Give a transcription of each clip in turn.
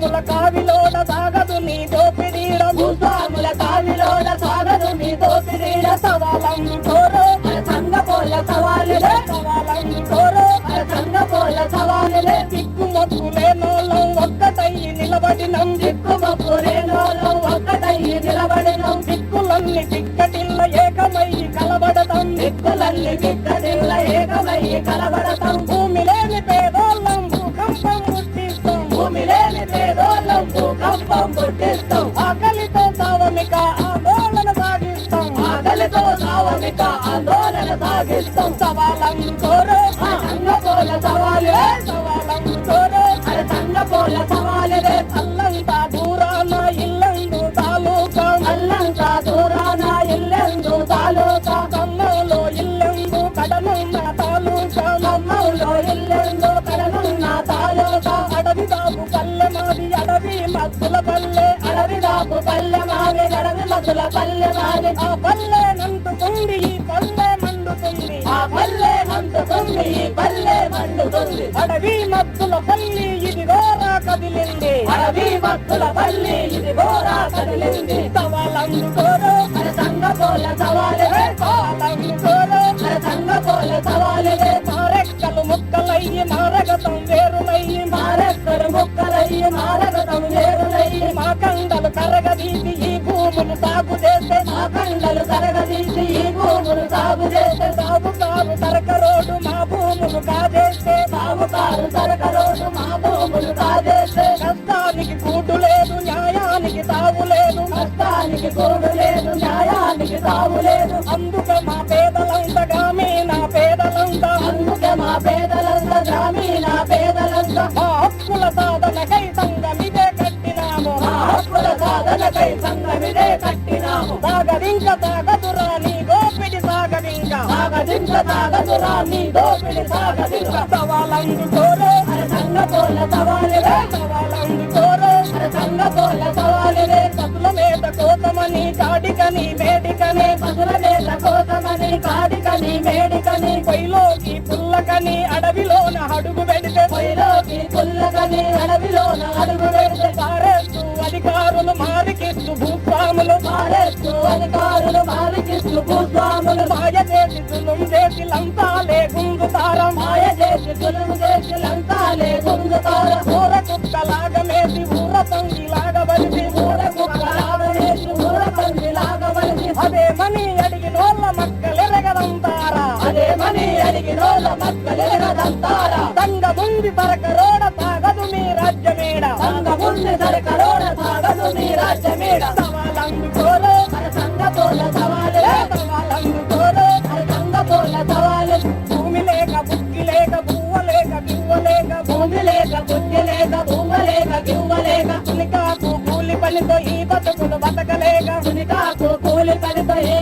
భూస్వాముల కావిలోన సాగదు నీ దోపిడీడ భూస్వాముల కావిలోన సాగదు నీ దోపిడీల సవాలం కోరో సంగ పోల సవాలులే సవాలం. కోరో సంగ పోల సవాలులే దిక్కు మొక్కులేనోళ్ళం ఒక్కటయ్యి నిలబడినం. దిక్కు మొక్కులేనోళ్ళం ఒక్కటయ్యి నిలబడినం. దిక్కులన్నీ దిక్కటిల్ల ఏకమయ్యి కలబడతాం. దిక్కులన్నీ దిక్కడిల్ల ఏకమయ్యి కలబడతాం. ఆందోళన సాగిస్తాం సవాలం కోరో ఆ సంగ పోల సవాలులే సవాలం కోరో మన సంగ పోల సవాలులే అల్లంతా దూరాన ఇల్లందు తాలూకా అల్లంతా దూరాన ఇల్లెందు తాలూకా కన్నంలో ఇల్లందు కడనున్న తాలూకా ఖమ్మంలో ఇల్లెందు కడనున్న తాలూకా అడవి బాబు పల్లె మాది అడవి మద్దుల పల్లె అడవి దాపు పల్లె మావి అడవి మధుల పల్లె మావి. ఆ పల్లె నంటుతుంది మండుతుంది ఈ పల్లె మండుతుంది అడవి మత్తుల పల్లి ఇది గోరా కదిలింది. అడవి మత్తుల పల్లి ఇది గోరా కదిలింది. సవాలందుకోరు మన సంగ పోల సవాలులే సవాలందుకోరు మన సంగ పోల సవాలే. మారెక్కలు ముక్కలయ్యి మారగతం వేరులయ్యి. మారెక్కలు ముక్కలయ్యి మారగతం వేరులయ్యి. మా కండలు కరగదీసి ఈ భూములు సాగు చేస్తే. మా కండలు కరగదీసి ఈ భూములు సాగు చేస్తే. సాగుకారు సాగు మా భూములు కాజేస్తే సాగుకారు సరకరోజు మా భూములు కష్టానికి కూటు లేదు న్యాయానికి తావు లేదు. కష్టానికి కూడు లేదు న్యాయానికి తావు లేదు. అందుకే మా పేదలంతా గ్రామీణ పేదలంతా అందుకే మా పేదలంతా గ్రామీణ పేదలంతా మా హక్కుల సాధనకై సంగమిదే కట్టినాము. మా హక్కుల సాధనకై సంఘమిదే కట్టినాము. సాగరింక సాగదురా సాగదింక సాగదురా నీ దోపిడి సాగదింక సవాలందుకోరు మన సంఘ పోల సవాలులే సవాలందుకోరు మన సంఘ పోల సవాలులే పసుల మీద కోసమని వేడికని పసుల నేత కోసమని కాడికని మేడికని పొయ్యిలోకి పుల్లకని అడవిలోన అడుగు పెడితే పొయ్యిలోకి పుల్లకని అడవిలోన అడుగు పెడితే పారేస్తూ అధికారులు మారికిస్తూ భూస్వాములు పారేస్తూ అధికారులు మారికిస్తూ భూస్వాములు చేసి దులం చేసి లంతాలే గుంగుతారం? మాయ చేసి సులువు చేసి లంతాలే గుంజుతార ఊర కుక్కలాగా మేసి ఊర తంగిలాగా బలిసి ఊర కుక్కలాగ చేసి ఊర పంది లాగవలిసి అదేమని అడిగినోళ్ళ మక్కలెరగదంతారా అదేమని అడిగినోళ్ళ మక్కలేనదంతారా సంగముంది తరకరోడ సాగదు సవాలు భూమి లేక బుక్కి లేక పువ్వ లేక గివ్వ లేక భూమి లేక బుద్ధి లేక భూమ లేక గివ్వ లేక భూమికాకు కూలి పనితో ఈ బతుకులు బతకలేక సునితాకు కూలి పనితో ఈ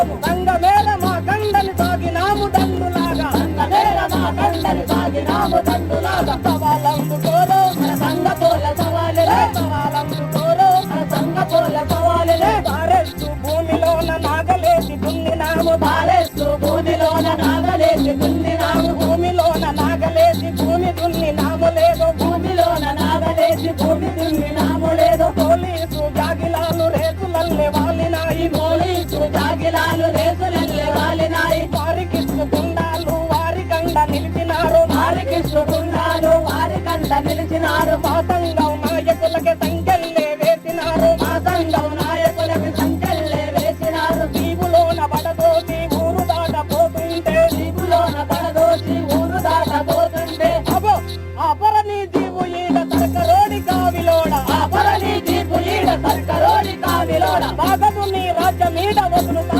నమ్మబోము సంగమేల మా కండని సాగినాము దండులాగా. సంగమేర మా కండని సాగినాము దండు జాగిలాలు రేసులెల్లె వాలినాయి వారికిస్తు గుండాలు వారి కండ నిలిచినారు. వారికిస్తున్నాడు వారి కంట నిలిచినారు. మా సంఘం నాయకులకి సంఖ్యల్లే వేసినారు. మా సంఘం నాయకులకి సంఖ్యలే వేసినారు. దీవులోన పడదోసి ఊరు దాటపోతుంటే జీబులోన పడదోసి ఊరు దాటబోతుంటే. అబో అపరని జీవు ఈడ తరకరోడి కావిలోడ. అపరని జీపు ఈడ సర్కరోడి కావిలోడ. బాగదు నీ రాజ్యమీడ వదులు తావ వదలమంటే సాగదు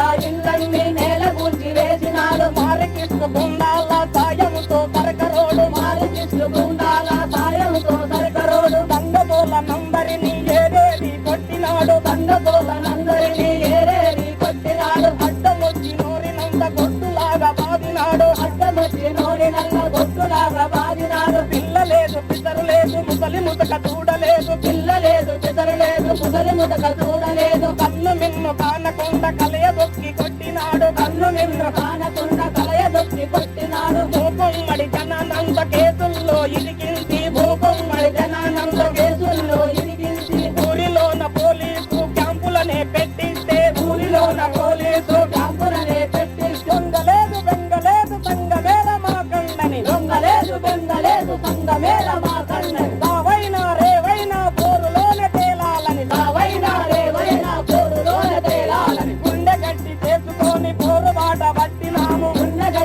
నాయకుల నేల గుంజి వేసినాడు మారికిస్తు బుండాల సాయముతో కరకరోడు మారి కృష్ణ గుండాల సాయంతో సరికరోడు దంగబోల నంబరిని ఏరేది కొట్టినాడు దండతోలనందరినీ ఏరేరి కొట్టినాడు అడ్డమొచ్చి నోరినంత గొడ్డులాగా బాదినాడు అడ్డమొచ్చి నోరినంత నల్ల గొట్టులాగా బాదినాడు పిల్ల లేదు పితరు లేదు ముసలి ముతక చూడలేదు పిల్ల లేదు పితరు లేదు ముసలి ముతక చూడలేదు కన్ను మిన్ను కానకుండా కలయ కన్ను నిన్ను కానకుండా కలయ దొక్కి కొట్టినాడు కోపం జనానంద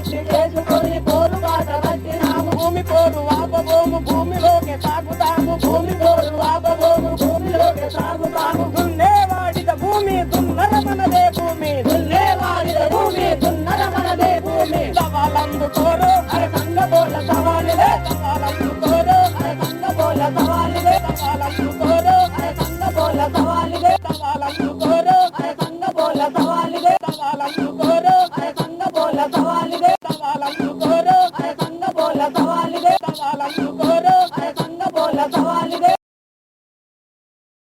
Watch your.